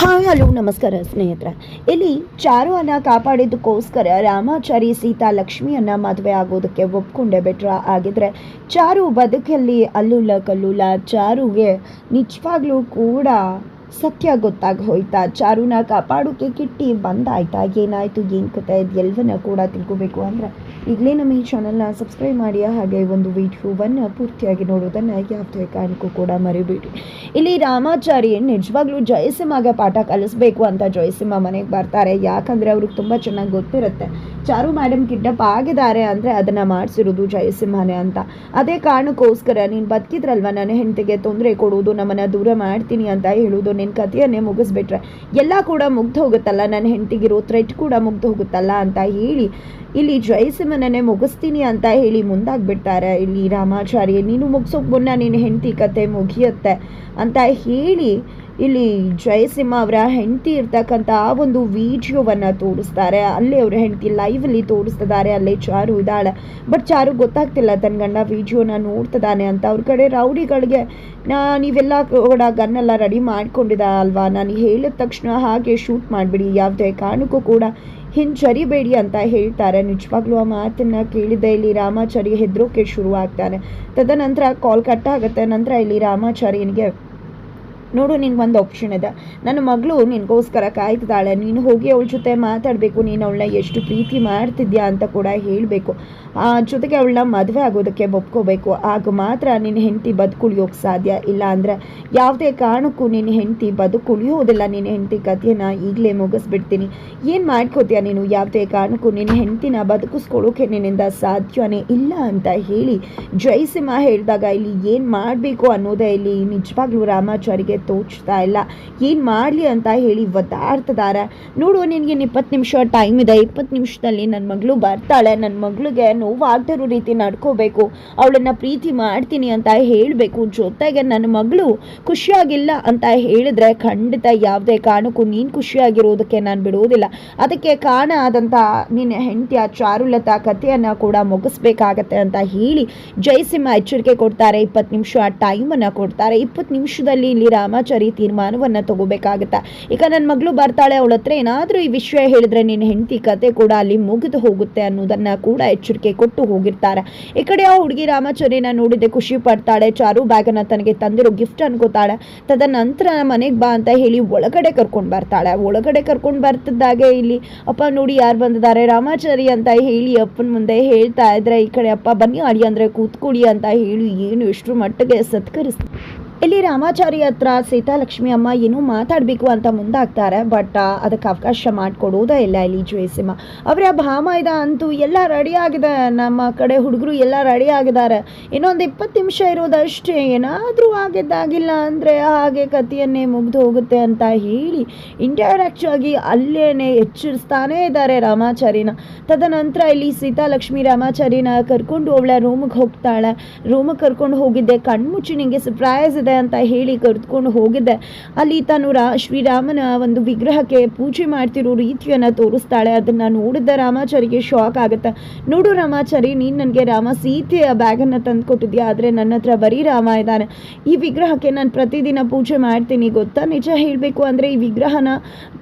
Hi hello, ನಮಸ್ಕಾರ ಸ್ನೇಹಿತರೆ. ಇಲ್ಲಿ ಚಾರುವನ್ನ ಕಾಪಾಡಿದ್ದಕ್ಕೋಸ್ಕರ ರಾಮಾಚಾರಿ ಸೀತಾ ಲಕ್ಷ್ಮಿಯನ್ನ ಮದುವೆ ಆಗೋದಕ್ಕೆ ಒಪ್ಕೊಂಡೆ ಬಿಟ್ರ. ಆಗಿದ್ರೆ ಚಾರು ಬದುಕಲ್ಲಿ ಅಲ್ಲುಲ್ಲ ಕಲ್ಲುಲ್ಲ, ಚಾರುಗೆ ನಿಜವಾಗ್ಲೂ ಕೂಡ ಸತ್ಯ ಗೊತ್ತಾಗಿ ಹೋಯ್ತಾ. ಚಾರುನ ಕಾಪಾಡೋಕೆ ಕಿಟ್ಟಿ ಬಂದಾಯ್ತಾ? ಏನಾಯ್ತು? ಏನು ಕತೆ? ಎಲ್ಲವನ್ನ ಕೂಡ ತಿಳ್ಕೊಬೇಕು ಅಂದರೆ ಈಗಲೇ ನಮ್ಮ ಈ ಚಾನಲ್ನ ಸಬ್ಸ್ಕ್ರೈಬ್ ಮಾಡಿ, ಹಾಗೆ ಒಂದು ವಿಡಿಯೋವನ್ನು ಪೂರ್ತಿಯಾಗಿ ನೋಡೋದನ್ನು ಯಾವುದೇ ಕಾರಣಕ್ಕೂ ಕೂಡ ಮರಿಬೇಡಿ. ಇಲ್ಲಿ ರಾಮಾಚಾರಿ ನಿಜವಾಗ್ಲೂ ಜಯಸಿಂಹಗೆ ಪಾಠ ಕಲಿಸ್ಬೇಕು ಅಂತ ಜಯಸಿಂಹ ಮನೆಗೆ ಬರ್ತಾರೆ. ಯಾಕಂದರೆ ಅವ್ರಿಗೆ ತುಂಬ ಚೆನ್ನಾಗಿ ಗೊತ್ತಿರುತ್ತೆ. ಚಾರು ಮೇಡಮ್ ಕಿಡ್ನಪ್ ಆಗಿದ್ದಾರೆ ಅಂದರೆ ಅದನ್ನು ಮಾಡಿಸಿರೋದು ಜಯಸಿಂಹನೇ ಅಂತ. ಅದೇ ಕಾರಣಕ್ಕೋಸ್ಕರ ನೀನು ಬದುಕಿದ್ರಲ್ವ? ನನ್ನ ಹೆಂಡತಿಗೆ ತೊಂದರೆ ಕೊಡುವುದು, ನಮ್ಮನ್ನು ದೂರ ಮಾಡ್ತೀನಿ ಅಂತ ಹೇಳೋದು ನಿನ್ನ ಕಥೆಯನ್ನೇ ಮುಗಿಸ್ಬಿಟ್ರೆ, ಎಲ್ಲ ಕೂಡ ಮುಗ್ದು ಹೋಗುತ್ತಲ್ಲ? ನನ್ನ ಹೆಂಡತಿಗಿರೋ ಥ್ರೆಟ್ ಕೂಡ ಮುಗ್ದು ಹೋಗುತ್ತಲ್ಲ ಅಂತ ಹೇಳಿ ಇಲ್ಲಿ ಜಯಸಿಂಹನನ್ನೇ ಮುಗಿಸ್ತೀನಿ ಅಂತ ಹೇಳಿ ಮುಂದಾಗ್ಬಿಡ್ತಾರೆ. ಇಲ್ಲಿ ರಾಮಾಚಾರಿ, ನೀನು ಮುಗಿಸೋಕೆ ಮುನ್ನ ನಿನ್ನ ಹೆಂಡತಿ ಕತೆ ಮುಗಿಯುತ್ತೆ ಅಂತ ಹೇಳಿ ಇಲ್ಲಿ ಜಯಸಿಂಹ ಅವರ ಹೆಂಡತಿ ಇರ್ತಕ್ಕಂಥ ಆ ಒಂದು ವಿಡಿಯೋವನ್ನು ತೋರಿಸ್ತಾರೆ. ಅಲ್ಲೇ ಅವರ ಹೆಂಡತಿ ಲೈವಲ್ಲಿ ತೋರಿಸ್ತಿದ್ದಾರೆ ಅಲ್ಲೇ ಚಾರು ಇದ್ದಾಳೆ. ಬಟ್ ಚಾರು ಗೊತ್ತಾಗ್ತಿಲ್ಲ, ತನ್ನ ಗಂಡ ವಿಡಿಯೋನ ನೋಡ್ತಿದ್ದಾನೆ ಅಂತ. ಅವ್ರ ಕಡೆ ರೌಡಿಗಳಿಗೆ, ನಾ, ನೀವೆಲ್ಲ ಕೂಡ ಗನ್ನೆಲ್ಲ ರೆಡಿ ಮಾಡ್ಕೊಂಡಿದ್ದ ಅಲ್ವಾ? ನಾನು ಹೇಳಿದ ತಕ್ಷಣ ಹಾಗೆ ಶೂಟ್ ಮಾಡಿಬಿಡಿ. ಯಾವುದೇ ಕಾರಣಕ್ಕೂ ಕೂಡ ಹಿಂಜರಿಬೇಡಿ ಅಂತ ಹೇಳ್ತಾರೆ. ನಿಜವಾಗ್ಲೂ ಆ ಮಾತನ್ನ ಕೇಳಿದೆ ಇಲ್ಲಿ ರಾಮಾಚಾರಿ ಹೆದರೋಕೆ ಶುರು ಆಗ್ತಾನೆ ತದನಂತರ ಕಾಲ್ ಕಟ್ ಆಗುತ್ತೆ. ನಂತರ ಇಲ್ಲಿ ರಾಮಾಚಾರ್ಯನಿಗೆ ನೋಡು ನಿನ್ಗೆ ಒಂದು ಆಪ್ಷನ್ ಇದೆ. ನನ್ನ ಮಗಳು ನಿನಗೋಸ್ಕರ ಕಾಯ್ತಿದ್ದಾಳೆ. ನೀನು ಹೋಗಿ ಅವಳ ಜೊತೆ ಮಾತಾಡಬೇಕು. ನೀನು ಅವಳನ್ನ ಎಷ್ಟು ಪ್ರೀತಿ ಮಾಡ್ತಿದ್ಯಾ ಅಂತ ಕೂಡ ಹೇಳಬೇಕು. ಆ ಜೊತೆಗೆ ಅವಳನ್ನ ಮದುವೆ ಆಗೋದಕ್ಕೆ ಒಪ್ಕೋಬೇಕು. ಆಗ ಮಾತ್ರ ನಿನ್ನ ಹೆಂಡತಿ ಬದುಕುಳಿಯೋಕೆ ಸಾಧ್ಯ. ಇಲ್ಲ ಅಂದರೆ ಯಾವುದೇ ಕಾರಣಕ್ಕೂ ನಿನ್ನ ಹೆಂಡತಿ ಬದುಕುಳಿಯೋದಿಲ್ಲ. ನಿನ್ನ ಹೆಂಡತಿ ಕಥೆನ ಈಗಲೇ ಮುಗಿಸ್ಬಿಡ್ತೀನಿ. ಏನು ಮಾಡ್ಕೋತೀಯ ನೀನು? ಯಾವುದೇ ಕಾರಣಕ್ಕೂ ನಿನ್ನ ಹೆಂಡತಿನ ಬದುಕಿಸ್ಕೊಳ್ಳೋಕೆ ನಿನ್ನಿಂದ ಸಾಧ್ಯವೇ ಇಲ್ಲ ಅಂತ ಹೇಳಿ ಜಯಸಿಂಹ ಹೇಳಿದಾಗ ಇಲ್ಲಿ ಏನು ಮಾಡಬೇಕು ಅನ್ನೋದೇ ಇಲ್ಲಿ ನಿಜವಾಗ್ಲೂ ರಾಮಾಚಾರಿಗೆ ತೋಚ್ತಾ ಇಲ್ಲ. ಏನು ಮಾಡಲಿ ಅಂತ ಹೇಳಿ ಒದ್ದಾಡ್ತಿದ್ದಾರೆ ನೋಡು, ನಿನಗೆ ಇಪ್ಪತ್ತು ನಿಮಿಷ ಟೈಮ್ ಇದೆ. ಇಪ್ಪತ್ತು ನಿಮಿಷದಲ್ಲಿ ನನ್ನ ಮಗಳು ಬರ್ತಾಳೆ. ನನ್ನ ಮಗಳಿಗೆ ನೋವಾಗ್ದಿರೋ ರೀತಿ ನಡ್ಕೋಬೇಕು. ಅವಳನ್ನು ಪ್ರೀತಿ ಮಾಡ್ತೀನಿ ಅಂತ ಹೇಳಬೇಕು. ಜೊತೆಗೆ ನನ್ನ ಮಗಳು ಖುಷಿಯಾಗಿಲ್ಲ ಅಂತ ಹೇಳಿದ್ರೆ ಖಂಡಿತ ಯಾವುದೇ ಕಾರಣಕ್ಕೂ ನೀನು ಖುಷಿಯಾಗಿರೋದಕ್ಕೆ ನಾನು ಬಿಡುವುದಿಲ್ಲ ಅದಕ್ಕೆ ಕಾರಣ ಆದಂಥ ನಿನ್ನ ಹೆಂಡತಿಯ ಚಾರುಲತಾ ಕಥೆಯನ್ನು ಕೂಡ ಮುಗಿಸ್ಬೇಕಾಗತ್ತೆ ಅಂತ ಹೇಳಿ ಜಯಸಿಂಹ ಎಚ್ಚರಿಕೆ ಕೊಡ್ತಾರೆ. ಇಪ್ಪತ್ತು ನಿಮಿಷ ಟೈಮನ್ನು ಕೊಡ್ತಾರೆ. ಇಪ್ಪತ್ತು ನಿಮಿಷದಲ್ಲಿ ಇಲ್ಲಿ ರಾಮಾಚಾರಿ ತೀರ್ಮಾನವನ್ನು ತಗೋಬೇಕಾಗತ್ತೆ? ಈಗ ನನ್ನ ಮಗಳು ಬರ್ತಾಳೆ, ಅವಳ ಹತ್ರ ಏನಾದರೂ ಈ ವಿಷಯ ಹೇಳಿದ್ರೆ ನಿನ್ನ ಹೆಂಡತಿ ಕತೆ ಕೂಡ ಅಲ್ಲಿ ಮುಗಿದು ಹೋಗುತ್ತೆ ಅನ್ನೋದನ್ನು ಕೂಡ ಎಚ್ಚರಿಕೆ ಕೊಟ್ಟು ಹೋಗಿರ್ತಾರೆ. ಈ ಕಡೆ ಆ ಹುಡುಗಿ ರಾಮಾಚಾರಿನ ನೋಡಿದೆ ಖುಷಿ ಪಡ್ತಾಳೆ, ಚಾರು ಬ್ಯಾಗನ್ನು ತನಗೆ ತಂದಿರೋ ಗಿಫ್ಟ್ ಅನ್ಕೋತಾಳೆ. ತದನಂತರ ಮನೆಗೆ ಬಾ ಅಂತ ಹೇಳಿ ಒಳಗಡೆ ಕರ್ಕೊಂಡು ಬರ್ತಾಳೆ. ಒಳಗಡೆ ಕರ್ಕೊಂಡು ಬರ್ತಿದ್ದಾಗೆ ಇಲ್ಲಿ, ಅಪ್ಪ ನೋಡಿ ಯಾರು ಬಂದಿದ್ದಾರೆ ರಾಮಾಚಾರಿ ಅಂತ ಹೇಳಿ ಅಪ್ಪನ ಮುಂದೆ ಹೇಳ್ತಾ ಇದ್ರೆ, ಈ ಕಡೆ ಅಪ್ಪ ಬನ್ನಿ ಅಡಿ ಅಂದ್ರೆ ಕೂತ್ಕೊಳ್ಳಿ ಅಂತ ಹೇಳಿ ಏನು ಎಷ್ಟು ಮಟ್ಟಿಗೆ ಸತ್ಕರಿಸ್ತಾರೆ ಇಲ್ಲಿ ರಾಮಾಚಾರಿ ಹತ್ರ ಸೀತಾಲಕ್ಷ್ಮಿ ಅಮ್ಮ ಏನು ಮಾತಾಡಬೇಕು ಅಂತ ಮುಂದಾಗ್ತಾರೆ ಬಟ್ ಅದಕ್ಕೆ ಅವಕಾಶ ಮಾಡಿಕೊಡೋದೇ ಇಲ್ಲ ಇಲ್ಲಿ ಜಯಸಿಂಹ. ಅವರ ಭಾಮ ಇದ ಅಂತೂ ಎಲ್ಲ ರೆಡಿ ಆಗಿದೆ. ನಮ್ಮ ಕಡೆ ಹುಡುಗರು ಎಲ್ಲ ರೆಡಿ ಆಗಿದ್ದಾರೆ. ಇನ್ನೊಂದು ಇಪ್ಪತ್ತು ನಿಮಿಷ ಇರೋದಷ್ಟೇ. ಏನಾದರೂ ಆಗಿದ್ದಾಗಿಲ್ಲ ಅಂದರೆ ಹಾಗೆ ಕಥೆಯನ್ನೇ ಮುಗಿದು ಹೋಗುತ್ತೆ ಅಂತ ಹೇಳಿ ಇಂಡೈರೆಕ್ಟ್ ಆಗಿ ಅಲ್ಲೇ ಎಚ್ಚರಿಸ್ತಾನೇ ಇದ್ದಾರೆ ರಾಮಾಚಾರಿನ. ತದನಂತರ ಇಲ್ಲಿ ಸೀತಾಲಕ್ಷ್ಮಿ ರಾಮಾಚಾರಿನ ಕರ್ಕೊಂಡು ಅವಳ ರೂಮಿಗೆ ಹೋಗ್ತಾಳೆ. ರೂಮಿಗೆ ಕರ್ಕೊಂಡು ಹೋಗಿದ್ದೆ. ಕಣ್ಮುಚ್ಚಿ ನಿಂಗೆ ಸರ್ಪ್ರೈಸ್ ಇದೆ. ಅಂತ ಹೇಳಿ ಕರೆದುಕೊಂಡು ಹೋಗಿದ್ದೆ. ಅಲ್ಲಿ ತಾನು ರಾ ಶ್ರೀರಾಮನ ಒಂದು ವಿಗ್ರಹಕ್ಕೆ ಪೂಜೆ ಮಾಡ್ತಿರೋ ರೀತಿಯನ್ನು ತೋರಿಸ್ತಾಳೆ. ಅದನ್ನು ನೋಡಿದ ರಾಮಾಚಾರಿಗೆ ಶಾಕ್ ಆಗುತ್ತೆ. ನೋಡು ರಾಮಾಚಾರಿ, ನೀನು ನನಗೆ ರಾಮ ಸೀತೆಯ ಬ್ಯಾಗನ್ನು ತಂದು ಕೊಟ್ಟಿದ್ಯಾ ಆದರೆ ನನ್ನ ಹತ್ರ ಬರೀ ರಾಮ ಇದ್ದಾನೆ. ಈ ವಿಗ್ರಹಕ್ಕೆ ನಾನು ಪ್ರತಿದಿನ ಪೂಜೆ ಮಾಡ್ತೀನಿ, ಗೊತ್ತಾ? ನಿಜ ಹೇಳಬೇಕು ಅಂದರೆ ಈ ವಿಗ್ರಹನ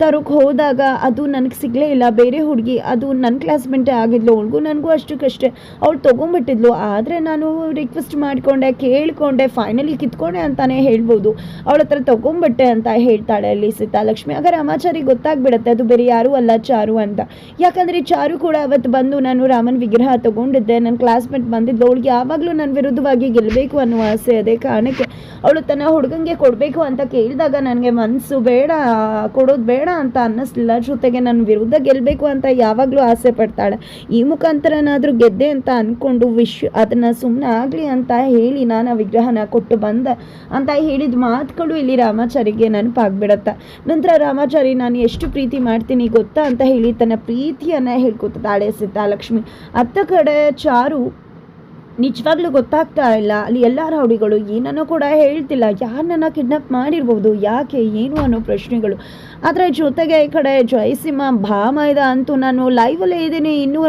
ತರೋಕ್ಕೆ ಹೋದಾಗ ಅದು ನನಗೆ ಸಿಗಲೇ ಇಲ್ಲ. ಬೇರೆ ಹುಡುಗಿ, ಅದು ನನ್ನ ಕ್ಲಾಸ್ಮೇಟೇ ಆಗಿದ್ಲು. ಅವಳಿಗೂ ನನಗೂ ಅಷ್ಟಕ್ಕಷ್ಟೇ ಅವಳು ತೊಗೊಂಬಿಟ್ಟಿದ್ಲು. ಆದರೆ ನಾನು ರಿಕ್ವೆಸ್ಟ್ ಮಾಡಿಕೊಂಡೆ, ಕೇಳಿಕೊಂಡೆ ಫೈನಲಿ ಕಿತ್ಕೊಂಡೆ ಅಂತಾನೆ ಹೇಳ್ಬೋದು. ಅವಳ ಹತ್ರ ತಗೊಂಬಿಟ್ಟೆ ಅಂತ ಹೇಳ್ತಾಳೆ ಅಲ್ಲಿ ಸೀತಾಲಕ್ಷ್ಮಿ. ಆಗ ರಾಮಾಚಾರಿ ಗೊತ್ತಾಗ್ಬಿಡುತ್ತೆ, ಅದು ಬೇರೆ ಯಾರೂ ಅಲ್ಲ ಚಾರು ಅಂತ. ಯಾಕಂದರೆ ಚಾರು ಕೂಡ ಅವತ್ತು ಬಂದು ನಾನು ರಾಮನ ವಿಗ್ರಹ ತಗೊಂಡಿದ್ದೆ, ನನ್ನ ಕ್ಲಾಸ್ಮೇಟ್ ಬಂದಿದ್ದು ಅವಳಿಗೆ ಯಾವಾಗಲೂ ನನ್ನ ವಿರುದ್ಧವಾಗಿ ಗೆಲ್ಲಬೇಕು ಅನ್ನೋ ಆಸೆ ಅದೇ ಕಾರಣಕ್ಕೆ ಅವಳು ತನ್ನ ಹುಡುಗಂಗೆ ಕೊಡಬೇಕು ಅಂತ ಕೇಳಿದಾಗ ನನಗೆ ಮನಸ್ಸು ಬೇಡ, ಕೊಡೋದು ಬೇಡ ಅಂತ ಅನ್ನಿಸ್ಲಿಲ್ಲ. ಜೊತೆಗೆ ನನ್ನ ವಿರುದ್ಧ ಗೆಲ್ಲಬೇಕು ಅಂತ ಯಾವಾಗಲೂ ಆಸೆ ಪಡ್ತಾಳೆ. ಈ ಮುಖಾಂತರನಾದರೂ ಗೆದ್ದೆ ಅಂತ ಅಂದ್ಕೊಂಡು ವಿಶ್, ಅದನ್ನು ಸುಮ್ಮನೆ ಆಗಲಿ ಅಂತ ಹೇಳಿ ನಾನು ಆ ವಿಗ್ರಹನ ಕೊಟ್ಟು ಬಂದೆ. ಅಂತ ಹೇಳಿದ ಮಾತುಗಳು ಇಲ್ಲಿ ರಾಮಾಚಾರಿಗೆ ನೆನಪಾಗ್ಬಿಡತ್ತೆ. ನಂತರ ರಾಮಾಚಾರಿ, ನಾನು ಎಷ್ಟು ಪ್ರೀತಿ ಮಾಡ್ತೀನಿ ಗೊತ್ತಾ? ಅಂತ ಹೇಳಿ ತನ್ನ ಪ್ರೀತಿಯನ್ನು ಹೇಳ್ಕೊತಾಳೆ ಸೀತಾಲಕ್ಷ್ಮಿ ಅತ್ತ ಕಡೆ ಚಾರು ನಿಜವಾಗ್ಲೂ ಗೊತ್ತಾಗ್ತಾ ಇಲ್ಲ. ಅಲ್ಲಿ ಎಲ್ಲ ರೌಡಿಗಳು ಏನನ್ನೋ ಕೂಡ ಹೇಳ್ತಿಲ್ಲ. ಯಾರನ್ನ ಕಿಡ್ನಾಪ್ ಮಾಡಿರ್ಬೋದು, ಯಾಕೆ, ಏನು ಅನ್ನೋ ಪ್ರಶ್ನೆಗಳು. ಅದರ ಜೊತೆಗೆ ಈ ಕಡೆ ಜಯಸಿಂಹ ಭಾಮ ಇದೆ ಅಂತೂ ನಾನು ಲೈವಲ್ಲೇ ಇದ್ದೀನಿ. ಇನ್ನೂ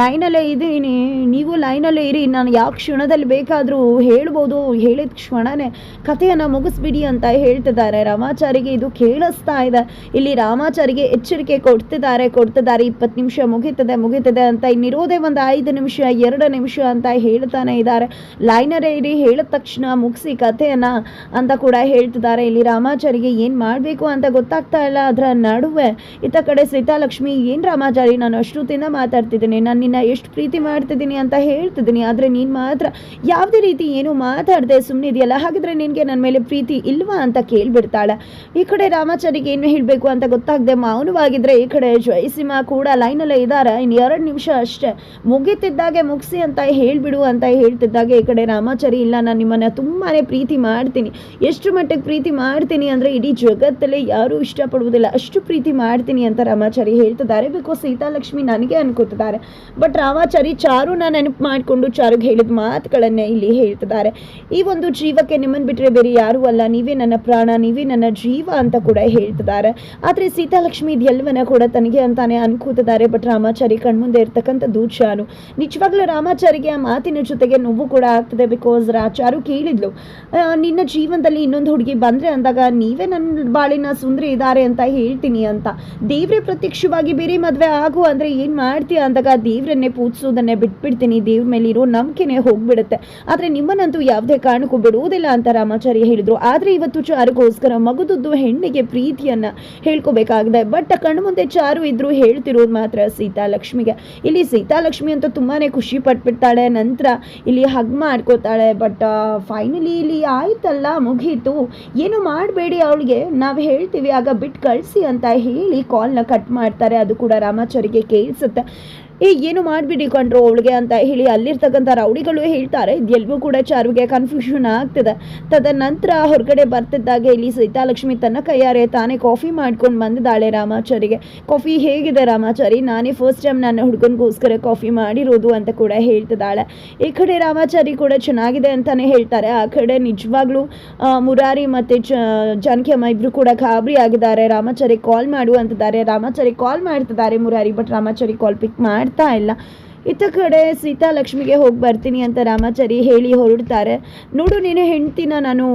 ಲೈನಲ್ಲೇ ಇದ್ದೀನಿ. ನೀವು ಲೈನಲ್ಲೇ ಇರಿ. ನಾನು ಯಾವ ಕ್ಷಣದಲ್ಲಿ ಬೇಕಾದರೂ ಹೇಳ್ಬೋದು. ಹೇಳಿದ ಕ್ಷಣನೇ ಕಥೆಯನ್ನು ಮುಗಿಸ್ಬಿಡಿ ಅಂತ ಹೇಳ್ತಿದ್ದಾರೆ. ರಾಮಾಚಾರಿಗೆ ಇದು ಕೇಳಿಸ್ತಾ ಇದೆ. ಇಲ್ಲಿ ರಾಮಾಚಾರಿಗೆ ಎಚ್ಚರಿಕೆ ಕೊಡ್ತಿದ್ದಾರೆ ಕೊಡ್ತಿದ್ದಾರೆ. ಇಪ್ಪತ್ತು ನಿಮಿಷ ಮುಗೀತದೆ ಮುಗೀತದೆ ಅಂತ ಇನ್ನಿರೋದೇ ಒಂದು ಐದು ನಿಮಿಷ, ಎರಡು ನಿಮಿಷ ಅಂತ ಹೇಳ್ತಾನೆ ಇದ್ದಾರೆ. ಲೈನರ್ ಇರಿ ಹೇಳಿದ ತಕ್ಷಣ ಮುಗಿಸಿ ಕಥೆಯನ್ನ ಅಂತ ಕೂಡ ಹೇಳ್ತಿದ್ದಾರೆ. ಇಲ್ಲಿ ರಾಮಾಚಾರಿಗೆ ಏನು ಮಾಡಬೇಕು ಅಂತ ಗೊತ್ತಾಗ್ತಾ ಇಲ್ಲ. ಅದರ ನಡುವೆ ಇತ್ತ ಕಡೆ ಸೀತಾಲಕ್ಷ್ಮಿ, ಏನು ರಾಮಾಚಾರಿ, ನಾನು ಅಷ್ಟೊತ್ತಿಂದ ಮಾತಾಡ್ತಿದ್ದೀನಿ. ನಾನು ನಿನ್ನ ಎಷ್ಟು ಪ್ರೀತಿ ಮಾಡ್ತಿದ್ದೀನಿ ಅಂತ ಹೇಳ್ತಿದ್ದೀನಿ. ಆದರೆ ನೀನು ಮಾತ್ರ ಯಾವುದೇ ರೀತಿ ಏನು ಮಾತಾಡದೆ ಸುಮ್ಮನಿದೆಯಲ್ಲ ಹಾಗಿದ್ರೆ ನಿನಗೆ ನನ್ನ ಮೇಲೆ ಪ್ರೀತಿ ಇಲ್ವಾ ಅಂತ ಕೇಳಿಬಿಡ್ತಾಳೆ. ಈ ಕಡೆ ರಾಮಾಚಾರಿಗೆ ಏನು ಹೇಳಬೇಕು ಅಂತ ಗೊತ್ತಾಗದೆ ಮೌನವಾಗಿದ್ರೆ ಈ ಕಡೆ ಜಯಸಿಂಹ ಕೂಡ ಲೈನಲ್ಲೇ ಇದ್ದಾರೆ. ಇನ್ನು ಎರಡು ನಿಮಿಷ ಅಷ್ಟೇ ಮುಗಿತಿದ್ದಾಗೆ ಮುಗಿಸಿ ಅಂತ ಹೇಳ್ಬಿಡು ಅಂತ ಹೇಳ್ತಿದ್ದಾಗ ಈ ಕಡೆ ರಾಮಾಚಾರಿ ಇಲ್ಲ, ನಾನು ನಿಮ್ಮನ್ನ ತುಂಬಾನೇ ಪ್ರೀತಿ ಮಾಡ್ತೀನಿ. ಎಷ್ಟು ಮಟ್ಟಿಗೆ ಪ್ರೀತಿ ಮಾಡ್ತೀನಿ ಅಂದರೆ ಇಡೀ ಜಗತ್ತಲ್ಲೇ ಯಾರೂ ಇಷ್ಟಪಡುವುದಿಲ್ಲ. ಅಷ್ಟು ಪ್ರೀತಿ ಮಾಡ್ತೀನಿ ಅಂತ ರಾಮಾಚಾರಿ ಹೇಳ್ತಿದ್ದಾರೆ. ಬಿಕಾಸ್ ಸೀತಾಲಕ್ಷ್ಮಿ ನನಗೆ ಅನ್ಕೋತಿದ್ದಾರೆ. ಬಟ್ ರಾಮಾಚಾರಿ ಚಾರುನ ನೆನಪು ಮಾಡಿಕೊಂಡು ಚಾರುಗೆ ಹೇಳಿದ ಮಾತುಗಳನ್ನೇ ಇಲ್ಲಿ ಹೇಳ್ತಿದ್ದಾರೆ. ಈ ಒಂದು ಜೀವಕ್ಕೆ ನಿಮ್ಮನ್ನು ಬಿಟ್ಟರೆ ಬೇರೆ ಯಾರೂ ಅಲ್ಲ. ನೀವೇ ನನ್ನ ಪ್ರಾಣ, ನೀವೇ ನನ್ನ ಜೀವ ಅಂತ ಕೂಡ ಹೇಳ್ತಿದ್ದಾರೆ. ಆದರೆ ಸೀತಾಲಕ್ಷ್ಮಿ ಇದೆಲ್ಲವನ್ನ ಕೂಡ ತನಗೆ ಅಂತಾನೆ ಅನ್ಕೋತಿದ್ದಾರೆ. ಬಟ್ ರಾಮಾಚಾರಿ ಕಣ್ಮುಂದೆ ಇರ್ತಕ್ಕಂಥದ್ದು ಚಾರು. ನಿಜವಾಗ್ಲೂ ರಾಮಾಚಾರಿಗೆ ಆ ಮಾತಿನ ಜೊತೆಗೆ ನೋವು ಕೂಡ ಆಗ್ತದೆ ಬಿಕಾಸ್ ರಾಚಾರು ಕೇಳಿದ್ಲು ನಿನ್ನ ಜೀವನದಲ್ಲಿ ಇನ್ನೊಂದು ಹುಡುಗಿ ಬಂದ್ರೆ ಅಂದಾಗ ನೀವೇ ನನ್ನ ಬಾಳಿನ ಸುಂದರಿ ಇದ್ದಾರೆ ಅಂತ ಹೇಳ್ತೀನಿ ಅಂತ. ದೇವ್ರೆ ಪ್ರತ್ಯಕ್ಷವಾಗಿ ಬೇರೆ ಮದುವೆ ಆಗು ಅಂದರೆ ಏನ್ ಮಾಡ್ತೀಯ ಅಂದಾಗ ದೇವ್ರನ್ನೇ ಪೂಜಿಸೋದನ್ನೇ ಬಿಟ್ಬಿಡ್ತೀನಿ. ದೇವ್ರ ಮೇಲೆ ಇರೋ ನಂಬಿಕೆನೇ ಹೋಗ್ಬಿಡುತ್ತೆ. ಆದ್ರೆ ನಿಮ್ಮನ್ನಂತೂ ಯಾವುದೇ ಕಾರಣಕ್ಕೂ ಬಿಡುವುದಿಲ್ಲ ಅಂತ ರಾಮಾಚಾರ್ಯ ಹೇಳಿದ್ರು. ಆದ್ರೆ ಇವತ್ತು ಚಾರುಗೋಸ್ಕರ ಮಗುದುದ್ದು ಹೆಣ್ಣಿಗೆ ಪ್ರೀತಿಯನ್ನ ಹೇಳ್ಕೋಬೇಕಾಗಿದೆ. ಬಟ್ ಕಣ್ಣು ಮುಂದೆ ಚಾರು ಇದ್ರು ಹೇಳ್ತಿರೋದು ಮಾತ್ರ ಸೀತಾಲಕ್ಷ್ಮಿಗೆ. ಇಲ್ಲಿ ಸೀತಾಲಕ್ಷ್ಮಿ ಅಂತ ತುಂಬಾನೇ ಖುಷಿ ಪಟ್ಬಿಡ್ತಾಳೆ. ನಂತರ ಇಲ್ಲಿ ಹಗ್ ಮಾಡ್ಕೋತಾಳೆ ಬಟ್ ಫೈನಲಿ ಇಲ್ಲಿ ಆಯ್ತಲ್ಲ, ಮುಗೀತು. ಏನು ಮಾಡಬೇಡಿ ಅವಳಿಗೆ. ನಾವು ಹೇಳ್ತೀವಿ, ಆಗ ಬಿಟ್ಟು ಕಳಿಸಿ ಅಂತ ಹೇಳಿ ಕಾಲ್ನ ಕಟ್ ಮಾಡ್ತಾರೆ. ಅದು ಕೂಡ ರಾಮಾಚಾರಿಗೆ ಕೇಳಿಸುತ್ತೆ. ಏ, ಏನು ಮಾಡಿಬಿಡಿ ಕಂಡ್ರು ಅವಳಿಗೆ ಅಂತ ಹೇಳಿ ಅಲ್ಲಿರ್ತಕ್ಕಂಥ ರೌಡಿಗಳು ಹೇಳ್ತಾರೆ. ಇದೆಲ್ಲವೂ ಕೂಡ ಚಾರುಗೆ ಕನ್ಫ್ಯೂಷನ್ ಆಗ್ತದೆ. ತದನಂತರ ಹೊರಗಡೆ ಬರ್ತಿದ್ದಾಗ ಇಲ್ಲಿ ಸೀತಾಲಕ್ಷ್ಮಿ ತನ್ನ ಕೈಯಾರೆ ತಾನೇ ಕಾಫಿ ಮಾಡ್ಕೊಂಡು ಬಂದಿದ್ದಾಳೆ ರಾಮಾಚಾರಿಗೆ. ಕಾಫಿ ಹೇಗಿದೆ ರಾಮಾಚಾರಿ? ನಾನೇ ಫಸ್ಟ್ ಟೈಮ್ ನನ್ನ ಹುಡುಗನಿಗೋಸ್ಕರ ಕಾಫಿ ಮಾಡಿರೋದು ಅಂತ ಕೂಡ ಹೇಳ್ತಿದ್ದಾಳೆ. ಈ ಕಡೆ ರಾಮಾಚಾರಿ ಕೂಡ ಚೆನ್ನಾಗಿದೆ ಅಂತಾನೆ ಹೇಳ್ತಾರೆ. ಆ ಕಡೆ ನಿಜವಾಗ್ಲೂ ಮುರಾರಿ ಮತ್ತು ಜಾನಕಿಯಮ್ಮ ಇಬ್ರು ಕೂಡ ಗಾಬರಿ ಆಗಿದ್ದಾರೆ. ರಾಮಾಚಾರಿ ಕಾಲ್ ಮಾಡು ಅಂತಿದ್ದಾರೆ. ರಾಮಾಚಾರಿ ಕಾಲ್ ಮಾಡ್ತಿದ್ದಾರೆ Murari but Ramachari call pick ಮಾಡ್ತಾ ಇಲ್ಲ. ಇತ್ತ ಕಡೆ ಸೀತಾಲಕ್ಷ್ಮಿಗೆ ಹೋಗಿ ಬರ್ತೀನಿ ಅಂತ ರಾಮಾಚಾರಿ ಹೇಳಿ ಹೊರಡ್ತಾರೆ. ನೋಡು ನೀನು ಹೆಂಡ್ತಿನ ನಾನು.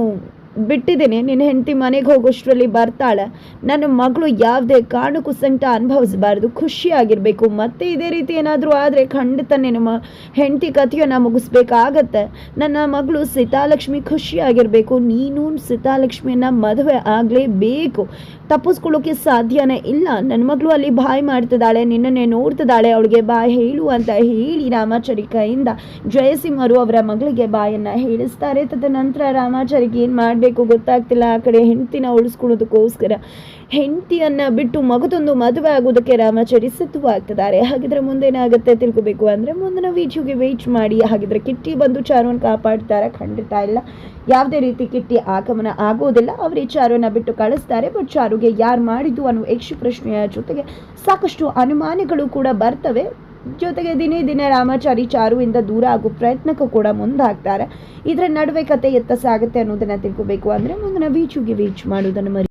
ಬಿಟ್ಟಿದ್ದೀನಿ. ನಿನ್ನ ಹೆಂಡತಿ ಮನೆಗೆ ಹೋಗೋಷ್ಟರಲ್ಲಿ ಬರ್ತಾಳೆ. ನನ್ನ ಮಗಳು ಯಾವುದೇ ಕಾರಣಕ್ಕೂ ಸಂಕಟ ಅನುಭವಿಸಬಾರ್ದು. ಖುಷಿಯಾಗಿರಬೇಕು. ಮತ್ತೆ ಇದೇ ರೀತಿ ಏನಾದರೂ ಆದರೆ ಖಂಡಿತ ನಿನ್ನ ಮ, ಹೆಂಡತಿ ಕಥೆಯನ್ನು ಮುಗಿಸ್ಬೇಕಾಗತ್ತೆ. ನನ್ನ ಮಗಳು ಸೀತಾಲಕ್ಷ್ಮಿ ಖುಷಿಯಾಗಿರಬೇಕು. ನೀನು ಸೀತಾಲಕ್ಷ್ಮಿಯನ್ನ ಮದುವೆ ಆಗಲೇಬೇಕು. ತಪ್ಪಿಸ್ಕೊಳ್ಳೋಕೆ ಸಾಧ್ಯನೇ ಇಲ್ಲ. ನನ್ನ ಮಗಳು ಅಲ್ಲಿ ಬಾಯ್ ಮಾಡ್ತಿದ್ದಾಳೆ. ನಿನ್ನನ್ನೇ ನೋಡ್ತಿದ್ದಾಳೆ. ಅವಳಿಗೆ ಬಾಯ್ ಹೇಳು ಅಂತ ಹೇಳಿ ರಾಮಾಚಾರಿ ಕೈಯಿಂದ ಜಯಸಿಂಹರು ಅವರ ಮಗಳಿಗೆ ಬಾಯನ್ನ ಹೇಳಿಸ್ತಾರೆ. ತದನಂತರ ರಾಮಾಚಾರಿಗೆ ಏನು ಮಾಡಬೇಕು? ಗೊತ್ತಾಗ್ತಿಲ್ಲ. ಆ ಕಡೆ ಹೆಂಡತಿನ ಉಳಿಸ್ಕೊಳ್ಳೋದಕ್ಕೋಸ್ಕರ ಹೆಂಡತಿಯನ್ನ ಬಿಟ್ಟು ಮಗದೊಂದು ಮದುವೆ ಆಗೋದಕ್ಕೆ ರಾಮಾಚಾರಿ ಸಿದ್ಧವಾಗ್ತಿದ್ದಾರೆ. ಹಾಗಿದ್ರೆ ಮುಂದೇನಾಗುತ್ತೆ ತಿಳ್ಕೊಬೇಕು ಅಂದರೆ ಮುಂದಿನ ವೀಡಿಯೋಗೆ ವೇಟ್ ಮಾಡಿ. ಹಾಗಿದ್ರೆ ಕಿಟ್ಟಿ ಬಂದು ಚಾರುವನ್ನು ಕಾಪಾಡ್ತಾರೆ. ಖಂಡಿತ ಇಲ್ಲ. ಯಾವುದೇ ರೀತಿ ಕಿಟ್ಟಿ ಆಗಮನ ಆಗೋದಿಲ್ಲ ಅವರೇ ಚಾರುವನ್ನ ಬಿಟ್ಟು ಕಳಿಸ್ತಾರೆ. ಬಟ್ ಚಾರುಗೆ ಯಾರು ಮಾಡಿದ್ದು ಅನ್ನೋ ಯಕ್ಷ ಪ್ರಶ್ನೆಯ ಜೊತೆಗೆ ಸಾಕಷ್ಟು ಅನುಮಾನಗಳು ಕೂಡ ಬರ್ತವೆ. ಜೊತೆಗೆ ದಿನೇ ದಿನೇ ರಾಮಾಚಾರಿ ಚಾರುವಿಂದ ದೂರ ಆಗೋ ಪ್ರಯತ್ನಕ್ಕೂ ಕೂಡ ಮುಂದಾಗ್ತಾರೆ. ಇದರ ನಡುವೆ ಕತೆ ಎತ್ತ ಸಾಗುತ್ತೆ ಅನ್ನೋದನ್ನ ತಿಳ್ಕೊಬೇಕು ಅಂದರೆ ಮುಂದಿನ ವೀಚುಗೆ ವೀಚ್ ಮಾಡೋದನ್ನು ಮರಿ